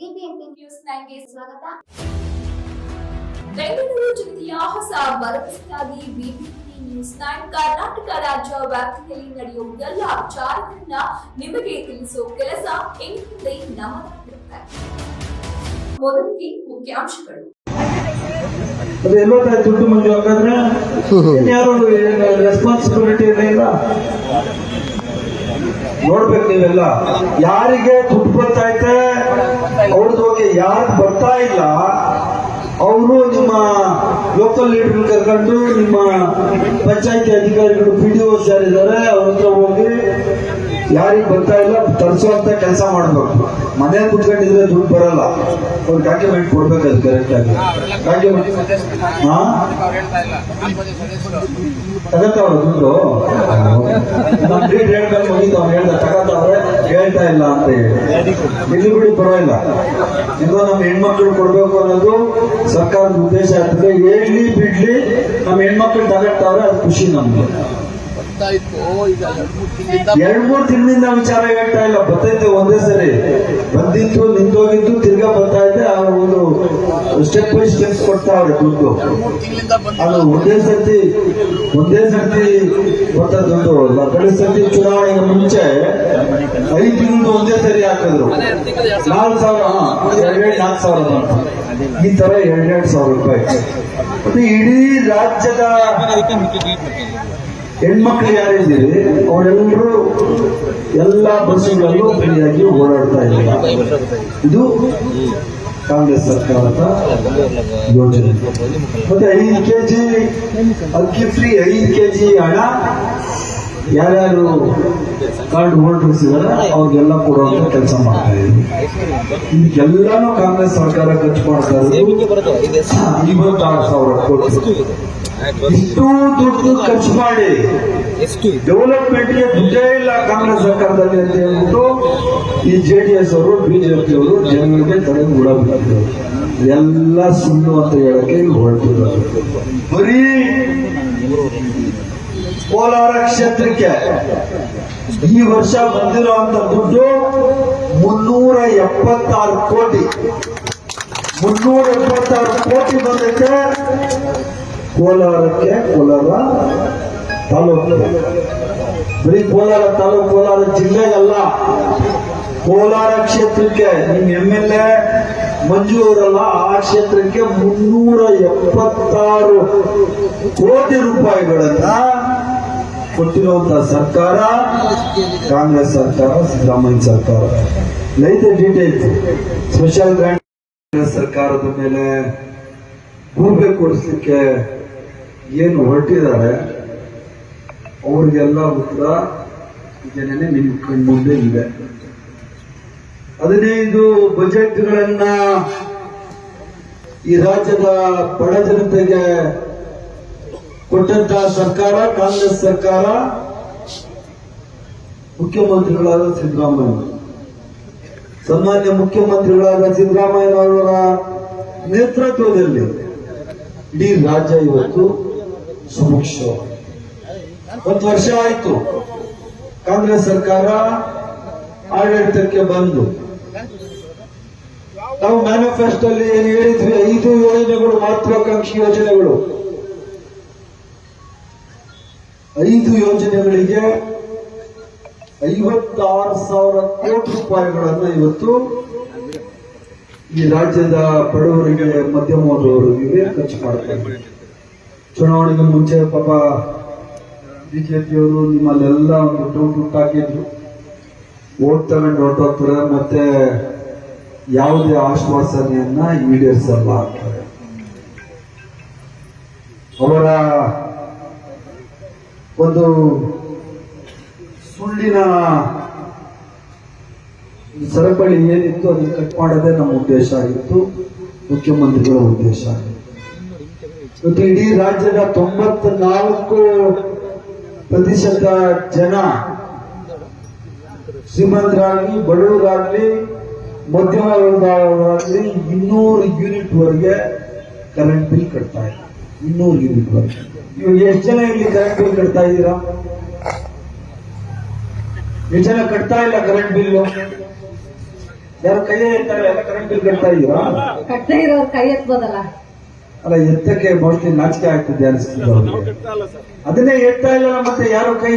BBMP news ನೈನ್ಗೆ ಸ್ವಾಗತ. ಬೆಂಗಳೂರು ಜಿಲ್ಲೆಯ ಹೊಸ ಭರವಸೆಯಾಗಿ ಬಿಬಿಎಂಪಿ ನ್ಯೂಸ್ ನೈನ್ ಕರ್ನಾಟಕ ರಾಜ್ಯ ವ್ಯಾಪ್ತಿಯಲ್ಲಿ ನಡೆಯುವ ಎಲ್ಲ ವಿಚಾರಗಳನ್ನ ನಿಮಗೆ ತಿಳಿಸೋ ಕೆಲಸ ಎಂದಿದೆ ನಮ್ಮದಾಗಿರುತ್ತೆ ಮೊದಲಿಗೆ ಮುಖ್ಯಾಂಶಗಳು. ಅದು ಎಲ್ಲೋದಾಯ್ತು ದುಡ್ಡು ಮಂಜು ಹಾಗಾದ್ರೆ ಯಾರು ರೆಸ್ಪಾನ್ಸಿಬಿಲಿಟಿ ಇಲ್ಲ. ನೋಡ್ಬೇಕು ನೀವೆಲ್ಲ. ಯಾರಿಗೆ ದುಡ್ಡು ಬರ್ತಾ ಓಕೆ ಯಾರು ಬರ್ತಾ ಇಲ್ಲ, ಅವರು ನಿಮ್ಮ ಲೋಕಲ್ ಲೀಡರ್ ಕರ್ಕೊಂಡು ನಿಮ್ಮ ಪಂಚಾಯತಿ ಅಧಿಕಾರಿಗಳು ಪಿ ಡಿ ಓ ಸರ್ ಇದ್ದಾರೆ ಅವ್ರ ಹತ್ರ ಯಾರಿಗೆ ಬರ್ತಾ ಇಲ್ಲ, ತರಿಸುವಂತ ಕೆಲಸ ಮಾಡಬೇಕು. ಮನೆ ಕುತ್ಕೊಂಡಿದ್ರೆ ದುಡ್ಡು ಬರಲ್ಲ. ಅವ್ರು ಡಾಕ್ಯುಮೆಂಟ್ ಕೊಡ್ಬೇಕು ಅದು ಕರೆಕ್ಟ್ ಆಗಿ. ಡಾಕ್ಯುಮೆಂಟ್ ಹಾ? ತಗತ್ತವ್ರ ದುಡ್ಡು. ಡೇಟ್ ಹೇಳ್ಬೇಕು ಮುಗಿತು ಅವ್ನು ಹೇಳ್ದ ತಗತ್ತವ್ರೆ ಹೇಳ್ತಾ ಇಲ್ಲ ಅಂತ ಹೇಳಿ. ಇಲ್ಲಿ ಬಿಡಿ ಪರವಾಗಿಲ್ಲ. ಇನ್ನು ನಮ್ಮ ಹೆಣ್ಮಕ್ಳು ಕೊಡ್ಬೇಕು ಅನ್ನೋದು ಸರ್ಕಾರದ ಉದ್ದೇಶ ಆಗ್ತದೆ. ಹೇಳಿ ಬಿಡ್ಲಿ ನಮ್ಮ ಹೆಣ್ಮಕ್ಳು ತಗತ್ತವ್ರೆ ಅದು ಖುಷಿ ನಮ್ಗೆ. ಗೊತ್ತಾಯ್ತು ಈಗ ಎರಡು ಮೂರು ತಿಂಗಳಿಂದ ಎರಡ್ ಮೂರ್ ತಿಂಗಳಿಂದ ವಿಚಾರ ಹೇಳ್ತಾ ಇಲ್ಲ. ಬರ್ತೈತೆ ಒಂದೇ ಸರಿ. ಬಂದಿತ್ತು ನಿಂತೋಗಿತ್ತು ತಿರ್ಗಾ ಬರ್ತಾ ಇದ್ದೆ. ಆ ಒಂದು ಸ್ಟೆಪ್ ಬೈ ಸ್ಟೆಪ್ಸ್ ಕೊಡ್ತಾವ್ರೆ ದುಡ್ಡು. ಅದು ಒಂದೇ ಸರ್ತಿ ಒಂದೇ ಸರ್ತಿ ಬರ್ತಾ ದುಡ್ಡು. ಕಡೆ ಕಳೆದ ಸರ್ತಿ ಚುನಾವಣೆಗೆ ಮುಂಚೆ ಐದು ತಿಂಗಳು ಒಂದೇ ಸರಿ ಹಾಕಿದ್ರು. ನಾಲ್ಕು ಸಾವಿರ ಹಾ, ಎರಡೆರಡು ನಾಲ್ಕು ಸಾವಿರ ಬಂತು ಈ ತರ ಎರಡೆರಡು ಸಾವಿರ ರೂಪಾಯಿ. ಮತ್ತೆ ಇಡೀ ರಾಜ್ಯದ ಹೆಣ್ಮಕ್ಳು ಯಾರಿದ್ದೀರಿ ಅವರೆಲ್ಲರೂ ಎಲ್ಲ ಬಸ್ಸುಗಳಲ್ಲೂ ಫ್ರೀಯಾಗಿ ಓಡಾಡ್ತಾ ಇಲ್ಲ ಇದು ಕಾಂಗ್ರೆಸ್ ಸರ್ಕಾರದ ಯೋಜನೆ. ಮತ್ತೆ ಐದು ಕೆಜಿ, ಅಕ್ಕಿ ಫ್ರೀ ಐದು ಕೆಜಿ ಹಣ ಯಾರ್ಯಾರು ಕಾರ್ಡ್ ಹೋಲ್ಡರ್ಸ್ ಇದಾರೆ ಅವ್ರಿಗೆಲ್ಲ ಕೊಡುವಂತ ಕೆಲಸ ಮಾಡ್ತಾ ಇದ್ದೀವಿ ಇದಕ್ಕೆಲ್ಲಾನು ಕಾಂಗ್ರೆಸ್ ಸರ್ಕಾರ ಖರ್ಚು ಮಾಡ್ತಾ ಆರು ಸಾವಿರ ಕೋಟಿ ಇಷ್ಟು ದುಡ್ಡು ಖರ್ಚು ಮಾಡಿ ಡೆವಲಪ್ಮೆಂಟ್ಗೆ ದುಡ್ಡೇ ಇಲ್ಲ ಕಾಂಗ್ರೆಸ್ ಸರ್ಕಾರದಲ್ಲಿ ಅಂತ ಹೇಳ್ಬಿಟ್ಟು ಈ ಜೆ ಡಿ ಎಸ್ ಅವರು ಬಿಜೆಪಿ ಅವರು ಜನಗಳಿಗೆ ತಡೆ ಬಿಟ್ಟಿದ್ರು ಎಲ್ಲ ಸುಳ್ಳು ಅಂತ ಹೇಳಕ್ಕೆ ಹೊರಟಿದ್ದಾರೆ ಬರೀ ಕೋಲಾರ ಕ್ಷೇತ್ರಕ್ಕೆ ಈ ವರ್ಷ ಬಂದಿರುವಂತ ದುಡ್ಡು ಮುನ್ನೂರ ಎಪ್ಪತ್ತಾರು ಕೋಟಿ. ಮುನ್ನೂರ ಎಪ್ಪತ್ತಾರು ಕೋಟಿ ಬಂದಕ್ಕೆ ಕೋಲಾರಕ್ಕೆ ಕೋಲಾರ ತಾಲೂಕು. ಬರೀ ಕೋಲಾರ ತಾಲೂಕು, ಕೋಲಾರ ಜಿಲ್ಲೆಗಲ್ಲ. ಕೋಲಾರ ಕ್ಷೇತ್ರಕ್ಕೆ ನಿಮ್ ಎಂ ಎಲ್ ಎ ಮಂಜು ಅವರಲ್ಲ, ಆ ಕ್ಷೇತ್ರಕ್ಕೆ ಮುನ್ನೂರ ಎಪ್ಪತ್ತಾರು ಕೋಟಿ ರೂಪಾಯಿಗಳನ್ನ ಕೊಟ್ಟಿರುವಂತಹ ಸರ್ಕಾರ, ಕಾಂಗ್ರೆಸ್ ಸರ್ಕಾರ, ಸಿದ್ದರಾಮಯ್ಯ ಸರ್ಕಾರ. ಲೈಟ್ ಡೀಟೇಲ್ಸ್ ಸ್ಪೆಷಲ್ ಗ್ರಾಂಟ್ ಸರ್ಕಾರದ ಮೇಲೆ ಗೂಬೆ ಕೊಡಿಸ್ಲಿಕ್ಕೆ ಏನು ಹೊರಟಿದ್ದಾರೆ, ಅವ್ರಿಗೆಲ್ಲ ಉತ್ತರ ಇದನ್ನೇ ನಿಮ್ಮ ಕಣ್ಮುಂದೆ ಇದೆ. ಹದಿನೈದು ಬಜೆಟ್ಗಳನ್ನ ಈ ರಾಜ್ಯದ ಬಡ ಜನತೆಗೆ ಕೊಟ್ಟಂತಹ ಸರ್ಕಾರ, ಕಾಂಗ್ರೆಸ್ ಸರ್ಕಾರ, ಮುಖ್ಯಮಂತ್ರಿಗಳಾದ ಸಿದ್ದರಾಮಯ್ಯ. ಸನ್ಮಾನ್ಯ ಮುಖ್ಯಮಂತ್ರಿಗಳಾದ ಸಿದ್ದರಾಮಯ್ಯನವರ ನೇತೃತ್ವದಲ್ಲಿ ಇಡೀ ರಾಜ್ಯ ಇವತ್ತು ಸುಭಿಕ್ಷ ಒಂದು ವರ್ಷ ಆಯ್ತು. ಕಾಂಗ್ರೆಸ್ ಸರ್ಕಾರ ಆಡಳಿತಕ್ಕೆ ಬಂದು. ನಾವು ಮ್ಯಾನಿಫೆಸ್ಟೋಲ್ಲಿ ಏನು ಹೇಳಿದ್ವಿ? ಐದು ಯೋಜನೆಗಳು, ಮಹತ್ವಾಕಾಂಕ್ಷಿ ಯೋಜನೆಗಳು. ಐದು ಯೋಜನೆಗಳಿಗೆ ಐವತ್ತಾರು ಸಾವಿರ ಕೋಟಿ ರೂಪಾಯಿಗಳನ್ನು ಇವತ್ತು ಈ ರಾಜ್ಯದ ಬಡವರಿಗೆ, ಮಧ್ಯಮ ವರ್ಗದವರಿಗೆ ಖರ್ಚು ಮಾಡ್ತಾರೆ ಚುನಾವಣೆಗೆ ಮುಂಚೆ ಪಾಪ ಬಿಜೆಪಿಯವರು ನಿಮ್ಮಲ್ಲೆಲ್ಲ ಒಂದು ಟೂಟ್ ಹಾಕಿದ್ರು ಓಟ್ ತಗೊಂಡು ಹೊರಟೋಗ್ತಾರೆ, ಮತ್ತೆ ಯಾವುದೇ ಆಶ್ವಾಸನೆಯನ್ನ ಈಡೇರಿಸಲ್ಲ ಅಂತಾರೆ. ಅವರ ಒಂದು ಸುಳ್ಳಿನ ಸರಪಳಿ ಏನಿತ್ತು ಅದನ್ನು ಕಟ್ ಮಾಡೋದೇ ನಮ್ಮ ಉದ್ದೇಶ ಆಗಿತ್ತು. ಮುಖ್ಯಮಂತ್ರಿಗಳ ಉದ್ದೇಶ ಇವತ್ತು ಇಡೀ ರಾಜ್ಯದ ತೊಂಬತ್ನಾಲ್ಕು ಪ್ರತಿಶತ ಜನ ಶ್ರೀಮಂತರಾಗಲಿ, ಬಡವರಾಗ್ಲಿ ಮಧ್ಯಮ ವರ್ಗದವರಾಗ್ಲಿ ಇನ್ನೂರು ಯೂನಿಟ್ ವರೆಗೆ ಕರೆಂಟ್ ಬಿಲ್ ಕಟ್ತಾ ಇದೆ ಇನ್ನೂರು ಯೂನಿಟ್ ವರೆಗೆ ಇವಾಗ ಎಷ್ಟು ಜನ ಇಲ್ಲಿ ಕರೆಂಟ್ ಬಿಲ್ ಕಟ್ತಾ ಇದ್ದೀರಾ? ಎಷ್ಟು ಜನ ಕಟ್ತಾ ಇಲ್ಲ ಕರೆಂಟ್ ಬಿಲ್ ಯಾರು ಕೈ ಎತ್ತಾರೆ ಕರೆಂಟ್ ಬಿಲ್ ಕಟ್ತಾ ಇದೀರಾ ಕಟ್ತಾ ಇರೋ ಕೈ ಎತ್ಬೋದಲ್ಲ. ಅಲ್ಲ ಎತ್ತಕ್ಕೆ ಮೋಸ್ಟ್ಲಿ ನಾಚಿಕೆ ಆಗ್ತಿದೆ ಅನಿಸ್ತಿದೆ. ಅದನ್ನೇ ಎತ್ತಾ ಇಲ್ಲ ಮತ್ತೆ ಯಾರು ಕೈ